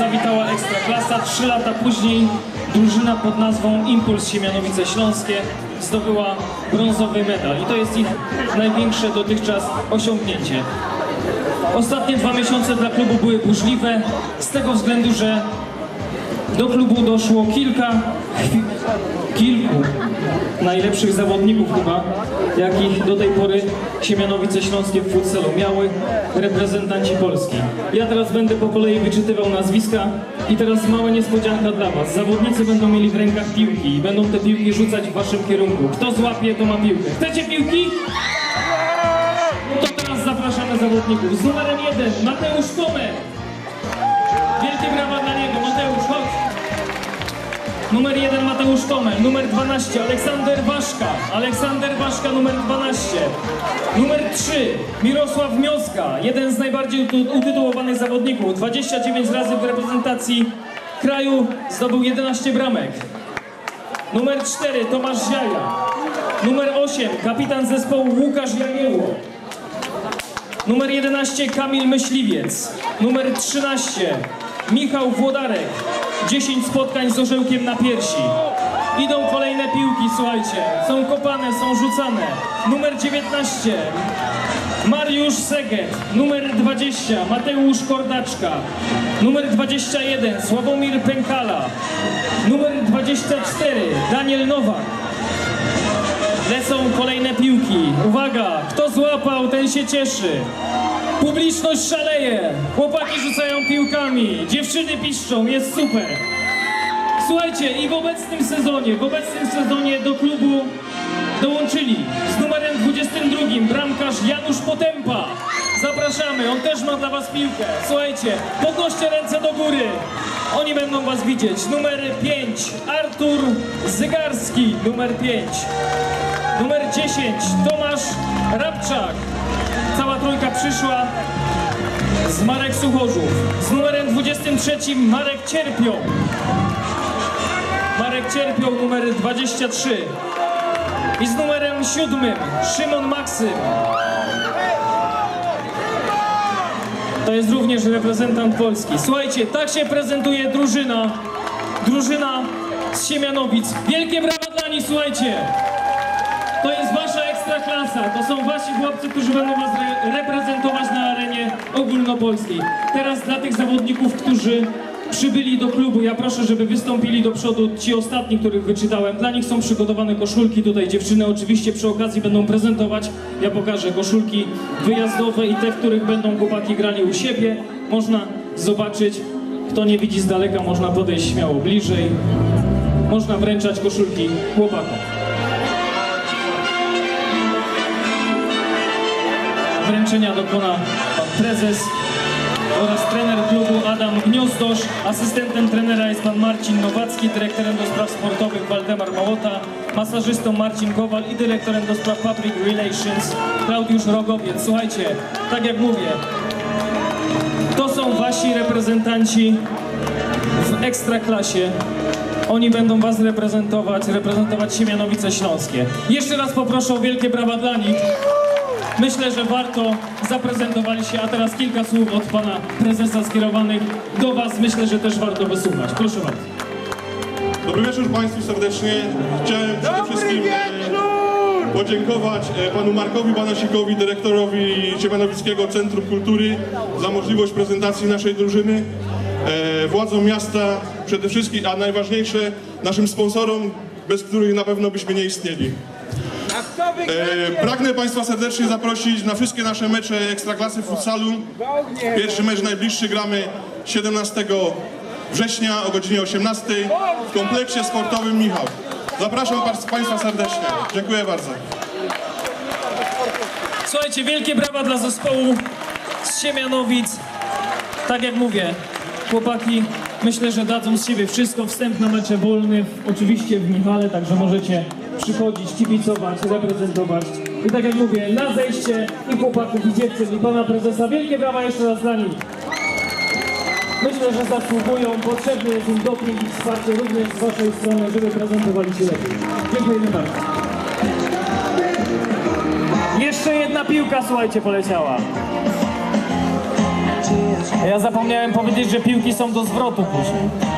Ekstraklasa. Trzy lata później drużyna pod nazwą Impuls Siemianowice Śląskie zdobyła brązowy medal i to jest ich największe dotychczas osiągnięcie. Ostatnie dwa miesiące dla klubu były burzliwe z tego względu, że do klubu doszło kilka, kilku najlepszych zawodników chyba, jakich do tej pory Siemianowice Śląskie w futsalu miały reprezentanci Polski. Ja teraz będę po kolei wyczytywał nazwiska i teraz mała niespodzianka dla Was. Zawodnicy będą mieli w rękach piłki i będą te piłki rzucać w Waszym kierunku. Kto złapie, to ma piłkę. Chcecie piłki? To teraz zapraszamy zawodników. Z numerem jeden Mateusz Tomek. Wielkie brawa dla niego. Numer 1 Mateusz Tomel, numer 12 Aleksander Waszka, Aleksander Waszka numer 12. Numer 3 Mirosław Mioska, jeden z najbardziej uty- utytułowanych zawodników, 29 razy w reprezentacji kraju zdobył 11 bramek. Numer 4 Tomasz Ziaja. Numer 8 kapitan zespołu Łukasz Jagiełło. Numer 11 Kamil Myśliwiec. Numer 13 Michał Włodarek. 10 spotkań z orzełkiem na piersi. Idą kolejne piłki, słuchajcie. Są kopane, są rzucane. Numer 19 Mariusz Seget. Numer 20 Mateusz Kordaczka. Numer 21 Sławomir Pękala. Numer 24 Daniel Nowak. Lecą kolejne piłki. Uwaga, kto złapał, ten się cieszy. Publiczność szaleje. Chłopaki rzucają piłkami. Dziewczyny piszczą, jest super. Słuchajcie, i w obecnym sezonie, w obecnym sezonie do klubu dołączyli z numerem 22 bramkarz Janusz Potępa. Zapraszamy, on też ma dla was piłkę. Słuchajcie, podnoście ręce do góry. Oni będą was widzieć. Numer 5 Artur Zygarski, numer 5. Numer 10 Tomasz Rabczak. Cała trójka przyszła z Marek Suchorzów. Z numerem 23 Marek Cierpią. Marek Cierpią numer 23. I z numerem 7 Szymon Maksym. To jest również reprezentant Polski. Słuchajcie, tak się prezentuje drużyna. Drużyna z Siemianowic. Wielkie brawa dla nich, słuchajcie. To jest wasza ekstraklasa. To są wasi chłopcy, którzy będą was re reprezentować na arenie ogólnopolskiej. Teraz dla tych zawodników, którzy przybyli do klubu, ja proszę, żeby wystąpili do przodu ci ostatni, których wyczytałem. Dla nich są przygotowane koszulki. Tutaj dziewczyny oczywiście przy okazji będą prezentować. Ja pokażę koszulki wyjazdowe i te, w których będą chłopaki grali u siebie. Można zobaczyć. Kto nie widzi z daleka, można podejść śmiało bliżej. Można wręczać koszulki chłopakom. Wręczenia dokona pan prezes oraz trener klubu Adam Gniozdosz. Asystentem trenera jest pan Marcin Nowacki, dyrektorem do spraw sportowych Waldemar Małota, masażystą Marcin Kowal i dyrektorem do spraw public relations Klaudiusz Rogowiec. Słuchajcie, tak jak mówię, to są wasi reprezentanci w ekstraklasie. Oni będą was reprezentować, reprezentować Siemianowice Śląskie. Jeszcze raz poproszę o wielkie brawa dla nich. Myślę, że warto zaprezentowali się, a teraz kilka słów od pana prezesa skierowanych do was. Myślę, że też warto wysłuchać. Proszę bardzo. Dobry wieczór Państwu serdecznie. Chciałem przede wszystkim e, podziękować e, panu Markowi Banasikowi, dyrektorowi Siemianowickiego Centrum Kultury za możliwość prezentacji naszej drużyny. E, Władzom miasta przede wszystkim, a najważniejsze naszym sponsorom, bez których na pewno byśmy nie istnieli. E, pragnę Państwa serdecznie zaprosić na wszystkie nasze mecze Ekstraklasy futsalu. Pierwszy mecz najbliższy gramy 17 września o godzinie 18 w kompleksie sportowym Michał. Zapraszam Państwa serdecznie. Dziękuję bardzo. Słuchajcie, wielkie brawa dla zespołu z Siemianowic. Tak jak mówię, chłopaki myślę, że dadzą z siebie wszystko. Wstęp na mecze wolny, oczywiście w Michale, także możecie przychodzić, kibicować, reprezentować. I tak jak mówię, na zejście i chłopaków, i dziewczyn, i pana prezesa. Wielkie brawa jeszcze raz dla nich. Myślę, że zasługują. Potrzebny jest im doping i wsparcie również z waszej strony, żeby prezentowali się lepiej. Dziękujemy bardzo. Jeszcze jedna piłka, słuchajcie, poleciała. Ja zapomniałem powiedzieć, że piłki są do zwrotu później.